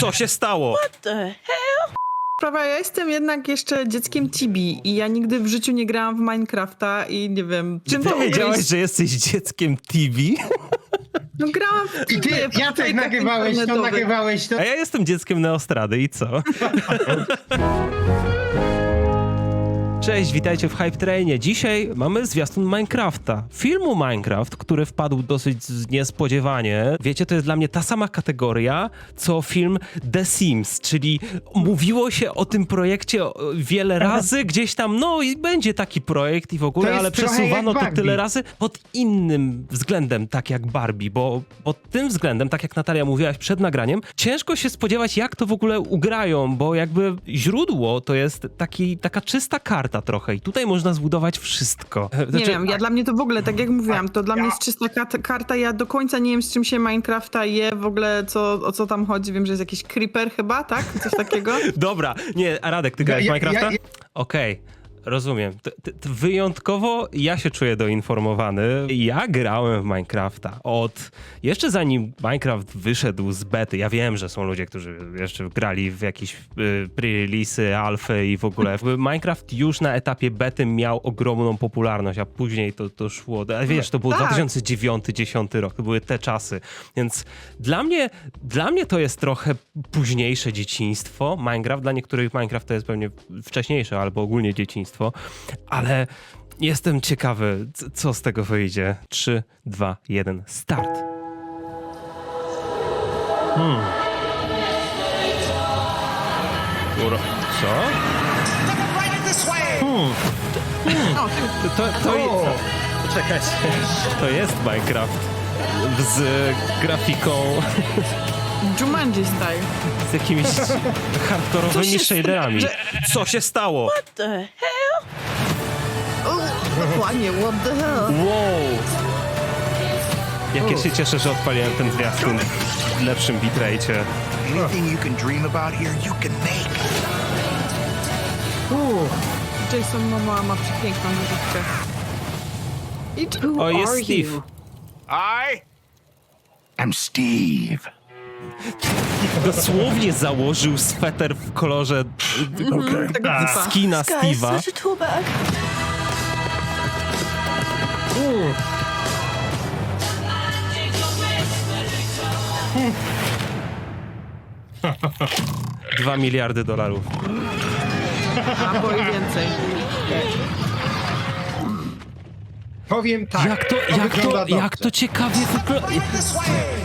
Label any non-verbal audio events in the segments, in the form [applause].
Co się stało? the hell? Sprawa, ja jestem jednak jeszcze dzieckiem Tibi i ja nigdy w życiu nie grałam w Minecrafta i nie wiem, czym to Powiedziałeś, ugryźć. że jesteś dzieckiem TV? No grałam w I ty, w Jacek, fejkach nagrywałeś to, internetowych. nagrywałeś to. A ja jestem dzieckiem Neostrady i co? [laughs] Cześć, witajcie w Hype Trainie. Dzisiaj mamy zwiastun Minecrafta. Filmu Minecraft, który wpadł dosyć niespodziewanie. Wiecie, to jest dla mnie ta sama kategoria, co film The Sims, czyli mówiło się o tym projekcie o- wiele razy, gdzieś tam, no i będzie taki projekt i w ogóle, ale przesuwano to tyle razy pod innym względem, tak jak Barbie, bo pod tym względem, tak jak Natalia mówiłaś przed nagraniem, ciężko się spodziewać, jak to w ogóle ugrają, bo jakby źródło to jest taki, taka czysta karta trochę i tutaj można zbudować wszystko. [laughs] Nie Znaczy, wiem, ja dla mnie to w ogóle, tak jak mówiłam, to dla Ja- mnie jest czysta kat- karta, ja do końca nie wiem, z czym się Minecrafta je, w ogóle co, o co tam chodzi, wiem, że jest jakiś creeper chyba, tak? Coś takiego? [laughs] Dobra, nie, a Radek, ty grałeś w ja- Minecrafta? ja- ja- Okej. Rozumiem. T- wyjątkowo ja się czuję doinformowany. Ja grałem w Minecrafta od. Jeszcze zanim Minecraft wyszedł z bety. Ja wiem, że są ludzie, którzy jeszcze grali w jakieś y, pre-release'y, alfy i w ogóle. Minecraft już na etapie bety miał ogromną popularność, a później to, to szło. A wiesz, to był Tak. 2009-2010 rok, to były te czasy. Więc dla mnie, dla mnie to jest trochę późniejsze dzieciństwo. Minecraft, dla niektórych Minecraft to jest pewnie wcześniejsze albo ogólnie dzieciństwo, ale jestem ciekawy, co z tego wyjdzie. 3, 2, 1, start. Hmm. Co? O, To, to, to jest... Czekaj, to jest Minecraft z grafiką, Jumanji style. z jakimiś [laughs] hardkorowymi shaderami. Co się stało? What the hell? [laughs] Dokładnie, what the hell? Wow! Jak ja się cieszę, że odpaliłem ten zwiastun w lepszym bitrate'cie. Anything you can dream about here, you can make. Jason Momoa ma przepiękną wieżyczkę. I who O, jest are Steve. you? I am Steve. Dosłownie założył sweter w kolorze Tego typa. skina Guy's Steve'a. such a tool bag. Dwa miliardy dolarów. Albo i więcej. Powiem tak. Jak to, jak wygląda to, jak to ciekawie wygląda.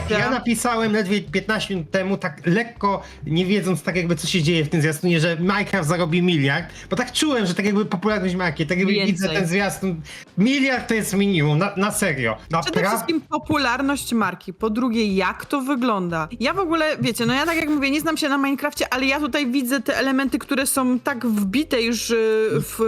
Ja napisałem ledwie 15 minut temu, tak lekko, nie wiedząc tak jakby co się dzieje w tym zwiastunie, że Minecraft zarobi miliard, bo tak czułem, że tak jakby popularność marki, tak jakby Więcej. widzę ten zwiastun, miliard to jest minimum, na, na serio. Przede Naprawdę. wszystkim popularność marki. Po drugie, jak to wygląda. Ja w ogóle, wiecie, no ja tak jak mówię, nie znam się na Minecrafcie, ale ja tutaj widzę te elementy, które są tak wbite już y, w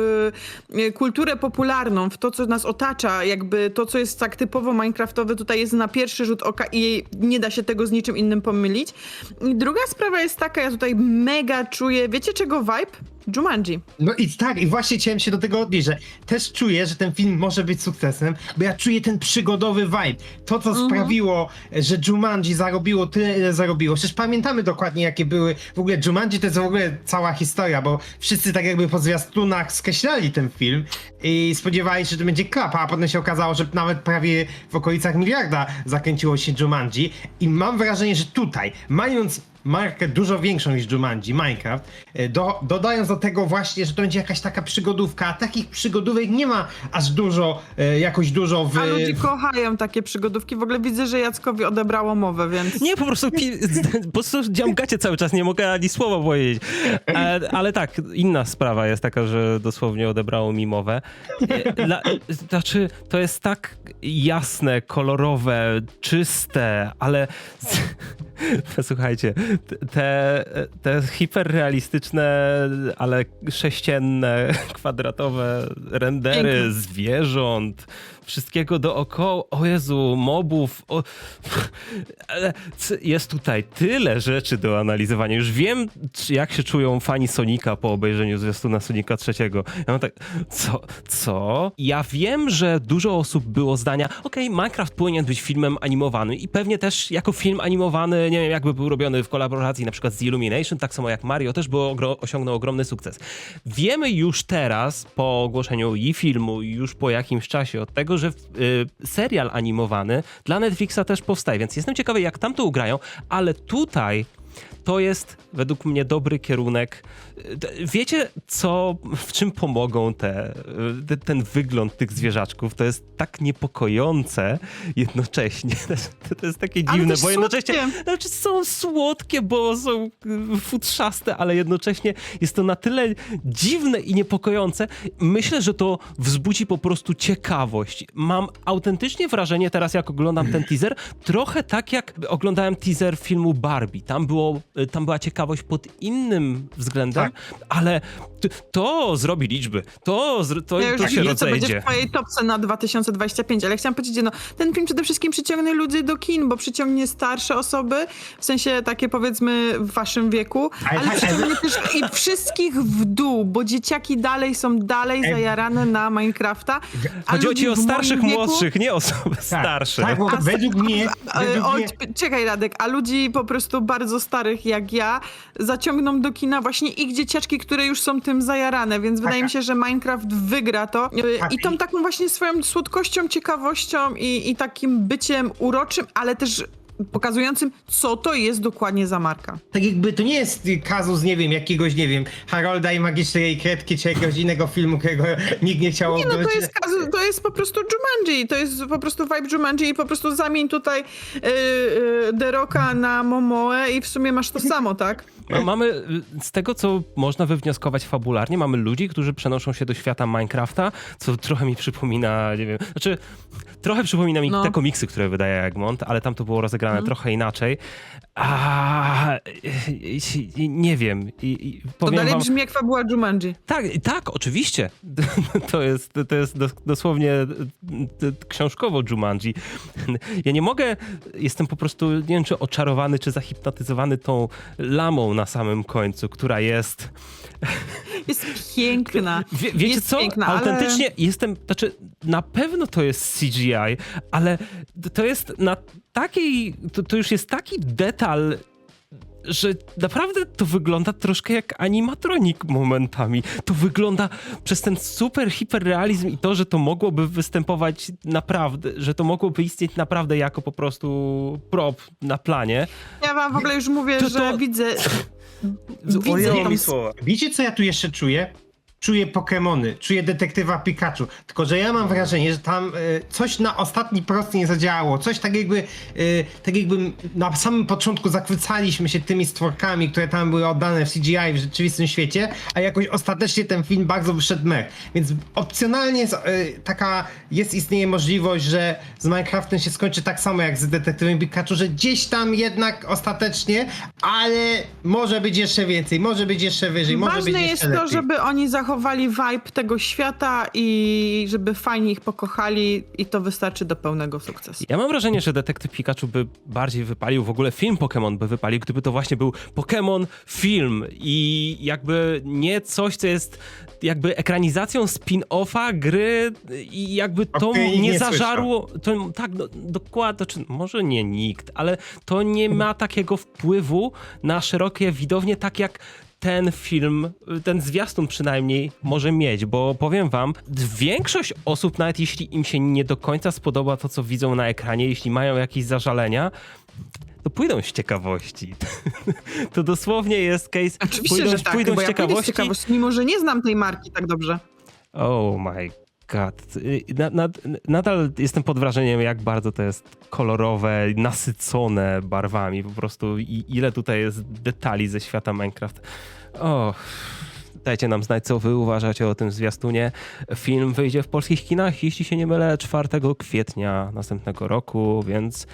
y, kulturę popularną, w to, co nas otacza, jakby to, co jest tak typowo Minecraftowe, tutaj jest na pierwszy rzut oka i nie da się tego z niczym innym pomylić. I druga sprawa jest taka, ja tutaj mega czuję, wiecie czego vibe? Jumanji. No i tak, i właśnie chciałem się do tego odnieść, że też czuję, że ten film może być sukcesem, bo ja czuję ten przygodowy vibe. To, co sprawiło, że Jumanji zarobiło tyle, ile zarobiło. Przecież pamiętamy dokładnie, jakie były. W ogóle Jumanji to jest w ogóle cała historia, bo wszyscy tak jakby po zwiastunach skreślali ten film i spodziewali się, że to będzie klapa, a potem się okazało, że nawet prawie w okolicach miliarda zakręciło się Jumanji. I mam wrażenie, że tutaj, mając markę dużo większą niż Jumanji, Minecraft, e, do, dodając do tego właśnie, że to będzie jakaś taka przygodówka, a takich przygodówek nie ma aż dużo, e, jakoś dużo w... A ludzie kochają takie przygodówki. W ogóle widzę, że Jackowi odebrało mowę, więc... Nie, po prostu, pi- [laughs] po prostu dziamgacie cały czas, nie mogę ani słowa powiedzieć. E, ale tak, inna sprawa jest taka, że dosłownie odebrało mi mowę. E, Dla, znaczy, to jest tak jasne, kolorowe, czyste, ale [laughs] słuchajcie, te, te hiperrealistyczne, ale sześcienne, [laughs] kwadratowe rendery Piękne. zwierząt, wszystkiego dookoła. O Jezu, mobów. O... [laughs] Ale Jest tutaj tyle rzeczy do analizowania. Już wiem, jak się czują fani Sonika po obejrzeniu zwiastuna Sonika trzeciego. Ja mam tak, co? Co? Ja wiem, że dużo osób było zdania, okej, Minecraft powinien być filmem animowanym i pewnie też jako film animowany, nie wiem, jakby był robiony w kolaboracji na przykład z Illumination, tak samo jak Mario, też było ogro- osiągnął ogromny sukces. Wiemy już teraz, po ogłoszeniu i filmu, już po jakimś czasie od tego, że y, serial animowany dla Netflixa też powstaje, więc jestem ciekawy, jak tam to ugrają, ale tutaj to jest według mnie dobry kierunek. Wiecie, co, w czym pomogą te, te, ten wygląd tych zwierzaczków? To jest tak niepokojące jednocześnie. [laughs] To, to jest takie dziwne, bo jednocześnie słodkie. znaczy są słodkie, bo są y, futrzaste, ale jednocześnie jest to na tyle dziwne i niepokojące. Myślę, że to wzbudzi po prostu ciekawość. Mam autentycznie wrażenie teraz, jak oglądam ten teaser, trochę tak jak oglądałem teaser filmu Barbie. Tam, było, y, tam była ciekawość pod innym względem, ale t- to zrobi liczby. To, to, Ja już to się widzę, co będzie w twojej topce na 2025, ale chciałam powiedzieć, no, ten film przede wszystkim przyciągnie ludzi do kin, bo przyciągnie starsze osoby, w sensie takie powiedzmy w waszym wieku, Ale ale tak, przyciągnie też i wszystkich w dół, bo dzieciaki dalej są dalej Ej. zajarane na Minecrafta. Chodzi ci o starszych, wieku- młodszych, nie osoby Tak, starsze. Tak, bo według mnie, według o, mnie Czekaj, Radek, a ludzi po prostu bardzo starych jak ja zaciągną do kina właśnie ich dzieciaczki, które już są tym zajarane, więc wydaje mi się, że Minecraft wygra to. I tą taką właśnie swoją słodkością, ciekawością i, i takim byciem uroczym, ale też pokazującym, co to jest dokładnie za marka. tak jakby to nie jest kazus, nie wiem, jakiegoś, nie wiem, Harolda i Magicznej Kredki, czy jakiegoś innego filmu, którego nikt nie chciał Nie, no to oglądać. jest, kazu- to jest po prostu Jumanji, to jest po prostu vibe Jumanji i po prostu zamień tutaj yy, yy, Deroka na Momoe i w sumie masz to samo, tak? No, mamy, z tego co można wywnioskować fabularnie, mamy ludzi, którzy przenoszą się do świata Minecrafta, co trochę mi przypomina, nie wiem, znaczy trochę przypomina mi No. te komiksy, które wydaje Egmont, ale tam to było rozegrane trochę inaczej. A nie wiem. I, i To dalej wam, brzmi jak fabuła Jumanji. tak, tak, oczywiście. [laughs] To jest, to jest dos- dosłownie e, książkowo Jumanji. Ja nie mogę, jestem po prostu, nie wiem czy oczarowany, czy zahipnotyzowany tą lamą na samym końcu, która jest... [laughs] Jest piękna. Wie, wiecie jest co? Piękna, ale- Autentycznie jestem, znaczy na pewno to jest CGI, ale to jest na takiej, to, to już jest taki detal, że naprawdę to wygląda troszkę jak animatronik momentami. To wygląda przez ten super hiperrealizm i to, że to mogłoby występować naprawdę, że to mogłoby istnieć naprawdę jako po prostu prop na planie. Ja wam w ogóle już mówię, To- że to- widzę... widzę Ojej, słowa. Wiecie, co ja tu jeszcze czuję? Czuję Pokemony, czuję detektywa Pikachu. Tylko, że ja mam wrażenie, że tam e, coś na ostatni prost nie zadziałało. Coś tak jakby, e, tak jakby na samym początku zachwycaliśmy się tymi stworkami, które tam były oddane w CGI w rzeczywistym świecie, a jakoś ostatecznie ten film bardzo wyszedł mech. Więc opcjonalnie jest, e, taka jest, istnieje możliwość, że z Minecraftem się skończy tak samo jak z detektywem Pikachu, że gdzieś tam jednak ostatecznie, ale może być jeszcze więcej, może być jeszcze wyżej, może być Ważne jeszcze jest to, lepiej. żeby oni zachowali vibe tego świata i żeby fajnie ich pokochali i to wystarczy do pełnego sukcesu. Ja mam wrażenie, że Detektyw Pikachu by bardziej wypalił, w ogóle film Pokémon by wypalił, gdyby to właśnie był Pokémon film. I jakby nie coś, co jest jakby ekranizacją spin-offa gry i jakby to nie, nie zażarło, to, tak, no, dokładnie, to czy, może nie nikt, ale to nie ma takiego wpływu na szerokie widownie, tak jak ten film, ten zwiastun przynajmniej może mieć, bo powiem wam, większość osób, nawet jeśli im się nie do końca spodoba to, co widzą na ekranie, jeśli mają jakieś zażalenia, to pójdą z ciekawości. [laughs] To dosłownie jest case. Oczywiście, pójdą, że tak, pójdą z ja pójdę z ciekawości. ciekawości, mimo że nie znam tej marki tak dobrze. Oh my god. Y, Na, na, nadal jestem pod wrażeniem, jak bardzo to jest kolorowe, nasycone barwami. Po prostu i ile tutaj jest detali ze świata Minecraft. O. Dajcie nam znać, co wy uważacie o tym zwiastunie. Film wyjdzie w polskich kinach, jeśli się nie mylę, 4 kwietnia następnego roku, więc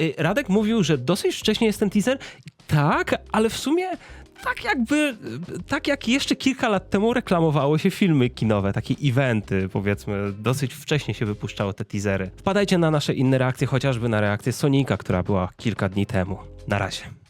y, Radek mówił, że dosyć wcześnie jest ten teaser. Tak, ale w sumie tak jakby, tak jak jeszcze kilka lat temu reklamowało się filmy kinowe, takie eventy, powiedzmy, dosyć wcześnie się wypuszczało te teasery. Wpadajcie na nasze inne reakcje, chociażby na reakcję Sonika, która była kilka dni temu. Na razie.